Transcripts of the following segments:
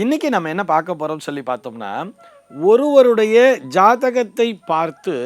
இன்னைக்கு நம்ம என்ன பார்க்க போகிறோம்னு சொல்லி பார்த்தோம்னா ஒருவருடைய ஜாதகத்தை பார்த்து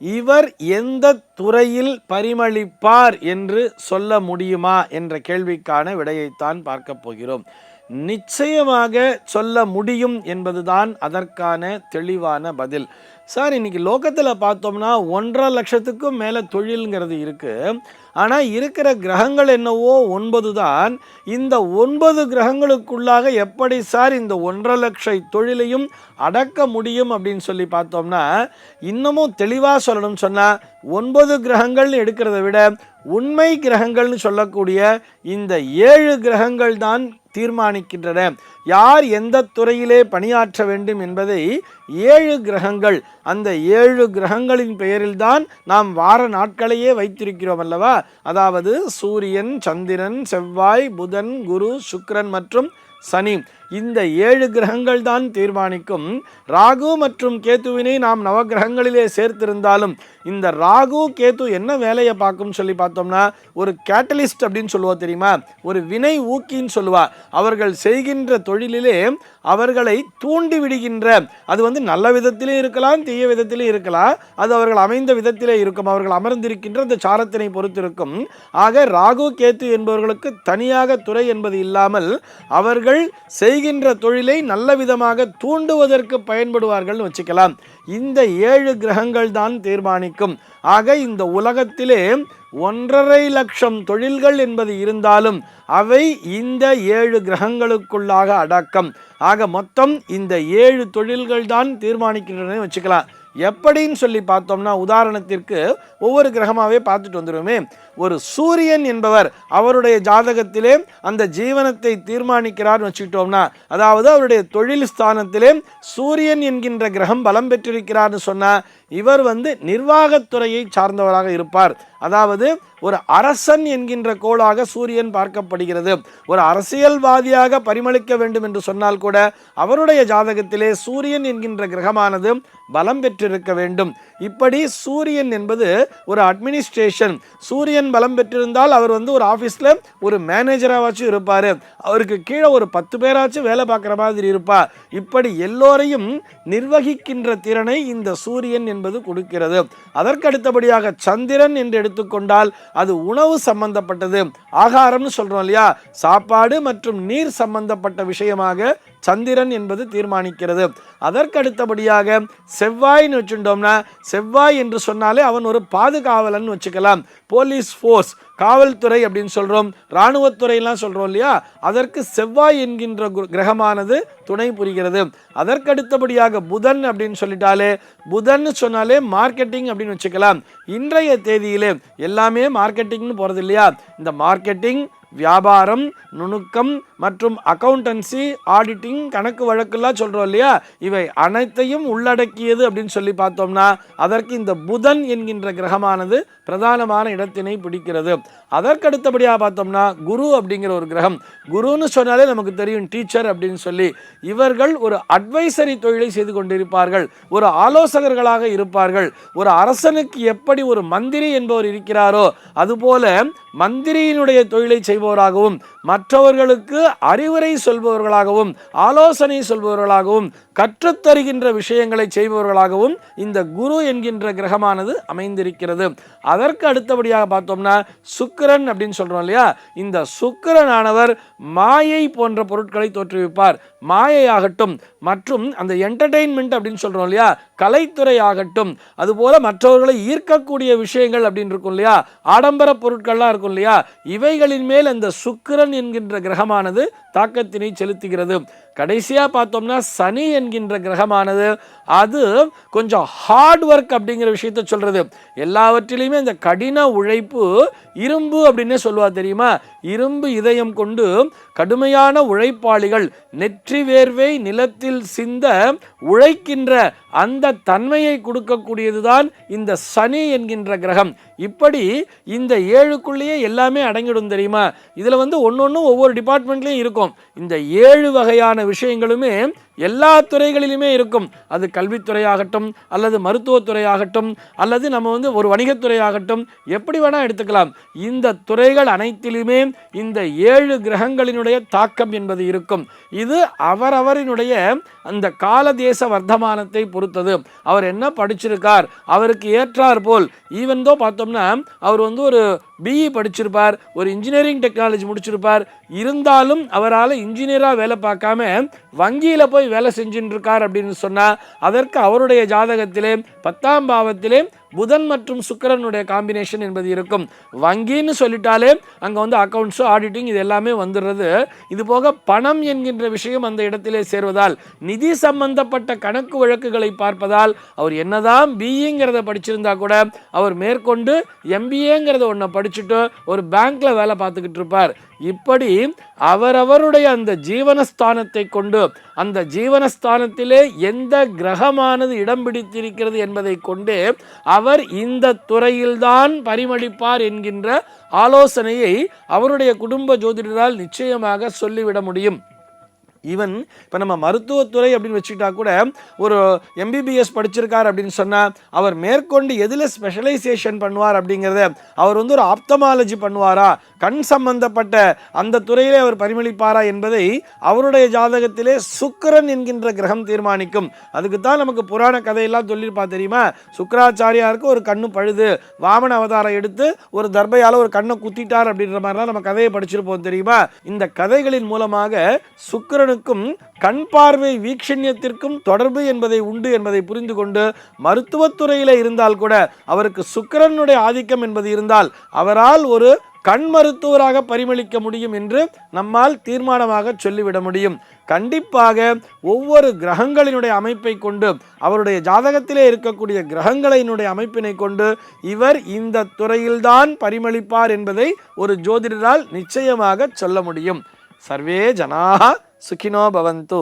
இவர் எந்த துறையில் பரிமளிப்பார் என்று சொல்ல முடியுமா என்ற கேள்விக்கான விடையைத்தான் பார்க்க போகிறோம். நிச்சயமாக சொல்ல முடியும் என்பதுதான் அதற்கான தெளிவான பதில். சார் இன்னைக்கு லோகத்தில் பார்த்தோம்னா ஒன்றரை லட்சத்துக்கும் மேலே தொழிலுங்கிறது இருக்குது ஆனால் இருக்கிற கிரகங்கள் என்னவோ ஒன்பது தான். இந்த ஒன்பது கிரகங்களுக்குள்ளாக எப்படி சார் இந்த ஒன்றரை லட்ச தொழிலையும் அடக்க முடியும் அப்படின்னு சொல்லி பார்த்தோம்னா இன்னமும் தெளிவாக சொல்லணும்னு சொன்னால் ஒன்பது கிரகங்கள்னு எடுக்கிறத விட உண்மை கிரகங்கள்னு சொல்லக்கூடிய இந்த ஏழு கிரகங்கள் தான் தீர்மானிக்கின்றன. யார் எந்த துறையிலே பணியாற்ற வேண்டும் என்பதை ஏழு கிரகங்கள் அந்த ஏழு கிரகங்களின் பெயரில்தான் நாம் வார நாட்களையே வைத்திருக்கிறோம் அல்லவா? அதாவது சூரியன் சந்திரன் செவ்வாய் புதன் குரு சுக்ரன் மற்றும் சனி. இந்த ஏழு கிரகங்கள் தான் தீர்மானிக்கும். ராகு மற்றும் கேத்துவினை நாம் நவகிரகங்களிலே சேர்த்திருந்தாலும் இந்த ராகு கேத்து என்ன வேலையை பார்க்கும் சொல்லி பார்த்தோம்னா ஒரு கேட்டலிஸ்ட் அப்படின்னு சொல்லுவோம் தெரியுமா? ஒரு வினை ஊக்கின்னு சொல்லுவா. அவர்கள் செய்கின்ற தொழிலிலே அவர்களை தூண்டி விடுகின்ற அது வந்து நல்ல விதத்திலே இருக்கலாம் தீய விதத்திலே இருக்கலாம் அது அவர்கள் அமைந்த விதத்திலே இருக்கும் அவர்கள் அமர்ந்திருக்கின்ற அந்த சாரத்தினை பொறுத்திருக்கும். ஆக ராகு கேத்து என்பவர்களுக்கு தனியாக துறை என்பது இல்லாமல் அவர்கள் செய் செய்கின்ற தொழிலை நல்ல விதமாக தூண்டுவதற்கு பயன்படுவார்கள்னு வச்சுக்கலாம். இந்த ஏழு கிரகங்கள் தான் தீர்மானிக்கும். ஆக இந்த உலகத்திலே ஒன்றரை லட்சம் தொழில்கள் என்பது இருந்தாலும் அவை இந்த ஏழு கிரகங்களுக்குள்ளாக அடக்கம். ஆக மொத்தம் இந்த ஏழு தொழில்கள் தான் தீர்மானிக்கின்றன வச்சுக்கலாம். எப்படின்னு சொல்லி பார்த்தோம்னா உதாரணத்திற்கு ஒவ்வொரு கிரகமாகவே பார்த்துட்டு வந்துடுவோமே ஒரு சூரியன் என்பவர் அவருடைய ஜாதகத்திலே அந்த ஜீவனத்தை தீர்மானிக்கிறார்னு வச்சுக்கிட்டோம்னா அதாவது அவருடைய தொழில் ஸ்தானத்திலே சூரியன் என்கின்ற கிரகம் பலம் பெற்றிருக்கிறார்னு சொன்னால் இவர் வந்து நிர்வாகத்துறையை சார்ந்தவராக இருப்பார். அதாவது ஒரு அரசன் என்கின்ற கோளாக சூரியன் பார்க்கப்படுகிறது. ஒரு அரசியல்வாதியாக பரிமளிக்க வேண்டும் என்று சொன்னால் கூட அவருடைய ஜாதகத்திலே சூரியன் என்கின்ற கிரகமானது பலம் பெற்றிருக்க வேண்டும். இப்படி சூரியன் என்பது ஒரு அட்மினிஸ்ட்ரேஷன் சூரியன் பலம் பெற்றிருந்தால் அவர் வந்து ஒரு ஆஃபீஸில் ஒரு மேனேஜராகவாச்சும் இருப்பார். அவருக்கு கீழே ஒரு பத்து பேராச்சும் வேலை பார்க்குற மாதிரி இருப்பார் இப்படி எல்லோரையும் நிர்வகிக்கின்ற திறனை இந்த சூரியன் என்பது கொடுக்கிறது. அதற்கு அடுத்தபடியாக சந்திரன் என்று எடுத்துக்கொண்டால் அது உணவு சம்பந்தப்பட்டது. ஆகாரம்னு சொல்றோம் இல்லையா? சாப்பாடு மற்றும் நீர் சம்பந்தப்பட்ட விஷயமாக சந்திரன் என்பது தீர்மானிக்கிறது. அதற்கு அடுத்தபடியாக செவ்வாய்னு வச்சுட்டோம்னா செவ்வாய் என்று சொன்னாலே அவன் ஒரு பாதுகாவலன் வச்சுக்கலாம். போலீஸ் ஃபோர்ஸ் காவல்துறை அப்படின்னு சொல்கிறோம் இராணுவத்துறையெல்லாம் சொல்கிறோம் இல்லையா? அதற்கு செவ்வாய் என்கின்ற கிரகமானது துணை புரிகிறது. அதற்கு அடுத்தபடியாக புதன் அப்படின்னு சொல்லிட்டாலே புதன் சொன்னாலே மார்க்கெட்டிங் அப்படின்னு வச்சுக்கலாம். இன்றைய தேதியிலே எல்லாமே மார்க்கெட்டிங்னு போகிறது இல்லையா இந்த மார்க்கெட்டிங் வியாபாரம் நுணுக்கம் மற்றும் அக்கௌண்டன்சி ஆடிட்டிங் கணக்கு வழக்கெல்லாம் சொல்கிறோம் இல்லையா? இவை அனைத்தையும் உள்ளடக்கியது அப்படின்னு சொல்லி பார்த்தோம்னா அதற்கு இந்த புதன் என்கின்ற கிரகமானது பிரதானமான இடத்தினை பிடிக்கிறது. அதற்கு அடுத்தபடியாக பார்த்தோம்னா குரு அப்படிங்கிற ஒரு கிரகம் குருன்னு சொன்னாலே நமக்கு தெரியும் டீச்சர் அப்படின்னு சொல்லி இவர்கள் ஒரு அட்வைசரி தொழிலை செய்து கொண்டிருப்பார்கள் ஒரு ஆலோசகர்களாக இருப்பார்கள் ஒரு அரசனுக்கு எப்படி ஒரு மந்திரி என்பவர் இருக்கிறாரோ அதுபோல மந்திரியினுடைய தொழிலை செய்பவராகவும் மற்றவர்களுக்கு அறிவுரை சொல்பவர்களாகவும் ஆலோசனை சொல்பவர்களாகவும் கற்றுத்தருகின்ற விஷயங்களை செய்பவர்களாகவும் இந்த குரு என்கின்ற கிரகமானது அமைந்திருக்கிறது. அதற்கு அடுத்தபடியாக பார்த்தோம்னா சுக் சுக்கிரன் அப்படின்னு சொல்றோம் இல்லையா? இந்த சுக்கரனானவர் மாயை போன்ற பொருட்களை தோற்றுவிப்பார். மாயையாகட்டும் மற்றும் அந்த என்டர்டெயின்மெண்ட் அப்படின்னு சொல்றோம் இல்லையா? கலைத்துறை ஆகட்டும் அதுபோல மற்றவர்களை ஈர்க்கக்கூடிய விஷயங்கள் அப்படின்னு இருக்கும் இல்லையா? ஆடம்பர பொருட்கள்லாம் இருக்கும் இல்லையா? இவைகளின் மேல் அந்த சுக்கிரன் என்கின்ற கிரகமானது தாக்கத்தினை செலுத்துகிறது. கடைசியாக பார்த்தோம்னா சனி என்கின்ற கிரகமானது அது கொஞ்சம் ஹார்ட் ஒர்க் அப்படிங்கிற விஷயத்த சொல்கிறது எல்லாவற்றிலையுமே இந்த கடின உழைப்பு இரும்பு அப்படின்னே சொல்லுவா தெரியுமா? இரும்பு இதயம் கொண்டு கடுமையான உழைப்பாளிகள் நெற்றி வேர்வை நிலத்தில் சிந்த உழைக்கின்ற அந்த தன்மையை கொடுக்கக்கூடியது தான் இந்த சனி என்கின்ற கிரகம். இப்படி இந்த ஏழுக்குள்ளேயே எல்லாமே அடங்கிடும் தெரியுமா? இதில் வந்து ஒன்று ஒவ்வொரு டிபார்ட்மெண்ட்லேயும் இருக்கும். இந்த ஏழு வகையான விஷயங்களுமே எல்லா துறைகளிலுமே இருக்கும். அது கல்வித்துறையாகட்டும் அல்லது மருத்துவத்துறையாகட்டும் அல்லது நம்ம வந்து ஒரு வணிகத்துறையாகட்டும் எப்படி வேணால் எடுத்துக்கலாம். இந்த துறைகள் அனைத்திலுமே இந்த ஏழு கிரகங்களினுடைய தாக்கம் என்பது இருக்கும். இது அவரவரினுடைய அந்த கால தேச வர்த்தமானத்தை பொறுத்தது. அவர் என்ன படிச்சிருக்கார்? அவருக்கு ஏற்றார் போல். ஈவன் தோ பார்த்தோம்னா அவர் வந்து ஒரு பிஇ படிச்சிருப்பார் ஒரு இன்ஜினியரிங் டெக்னாலஜி முடிச்சிருப்பார். இருந்தாலும் அவரால் இன்ஜினியராக வேலை பார்க்காம வங்கியில் போய் வேலை செஞ்சுட்டு இருக்கார் அப்படின்னு சொன்னால் அதற்கு அவருடைய ஜாதகத்திலே பத்தாம் பாவத்திலே புதன் மற்றும் சுக்கிரனுடைய காம்பினேஷன் என்பது இருக்கும். வங்கின்னு சொல்லிட்டாலே அங்கே வந்து அக்கௌண்ட்ஸு ஆடிட்டிங் இது எல்லாமே வந்துடுறது. இது போக பணம் என்கின்ற விஷயம் அந்த இடத்திலே சேர்வதால் நிதி சம்பந்தப்பட்ட கணக்கு வழக்குகளை பார்ப்பதால் அவர் என்னதான் பிஇங்கிறத படிச்சிருந்தா கூட அவர் மேற்கொண்டு எம்பிஏங்கிறத ஒன்றை படிச்சுட்டு ஒரு பேங்க்கில் வேலை பார்த்துக்கிட்டு இருப்பார். இப்படி அவரவருடைய அந்த ஜீவனஸ்தானத்தை கொண்டு அந்த ஜீவனஸ்தானத்திலே எந்த கிரகமானது இடம் பிடித்திருக்கிறது என்பதை கொண்டு அவர் அவர் இந்த துறையில்தான் பரிமளிப்பார் என்கின்ற ஆலோசனையை அவருடைய குடும்ப ஜோதிடரால் நிச்சயமாக சொல்லிவிட முடியும். ஈவன் இப்போ நம்ம மருத்துவத்துறை அப்படின்னு வச்சுக்கிட்டா கூட ஒரு எம்பிபிஎஸ் படிச்சிருக்கார் அப்படின்னு சொன்னால் அவர் மேற்கொண்டு எதில் ஸ்பெஷலைசேஷன் பண்ணுவார் அப்படிங்கிறத அவர் வந்து ஒரு ஆப்தமாலஜி பண்ணுவாரா? கண் சம்பந்தப்பட்ட அந்த துறையிலே அவர் பரிமளிப்பாரா என்பதை அவருடைய ஜாதகத்திலே சுக்கரன் என்கின்ற கிரகம் தீர்மானிக்கும். அதுக்கு தான் நமக்கு புராண கதையெல்லாம் சொல்லியிருப்பா தெரியுமா? சுக்கராச்சாரியாருக்கு ஒரு கண்ணு பழுது வாமன அவதாரம் எடுத்து ஒரு தர்பையால் ஒரு கண்ணை குத்திட்டார் அப்படின்ற மாதிரிலாம் நம்ம கதையை படிச்சிருப்போம் தெரியுமா? இந்த கதைகளின் மூலமாக சுக்கிரனுக்கும் கண் பார்வை வீக்ஷண்யத்திற்கும் தொடர்பு என்பதை உண்டு என்பதை புரிந்து கொண்டு மருத்துவத்துறையில் இருந்தால் கூட அவருக்கு சுக்கிரனுடைய ஆதிக்கம் என்பது இருந்தால் அவரால் ஒரு கண் மருத்துவராக பரிமளிக்க முடியும் என்று நம்மால் தீர்மானமாக சொல்லிவிட முடியும். கண்டிப்பாக ஒவ்வொரு கிரகங்களினுடைய அமைப்பை கொண்டு அவருடைய ஜாதகத்திலே இருக்கக்கூடிய கிரகங்களினுடைய அமைப்பினை கொண்டு இவர் இந்த துறையில்தான் பரிமளிப்பார் என்பதை ஒரு ஜோதிடரால் நிச்சயமாக சொல்ல முடியும். சர்வே ஜனாக सुखिनो भवन्तु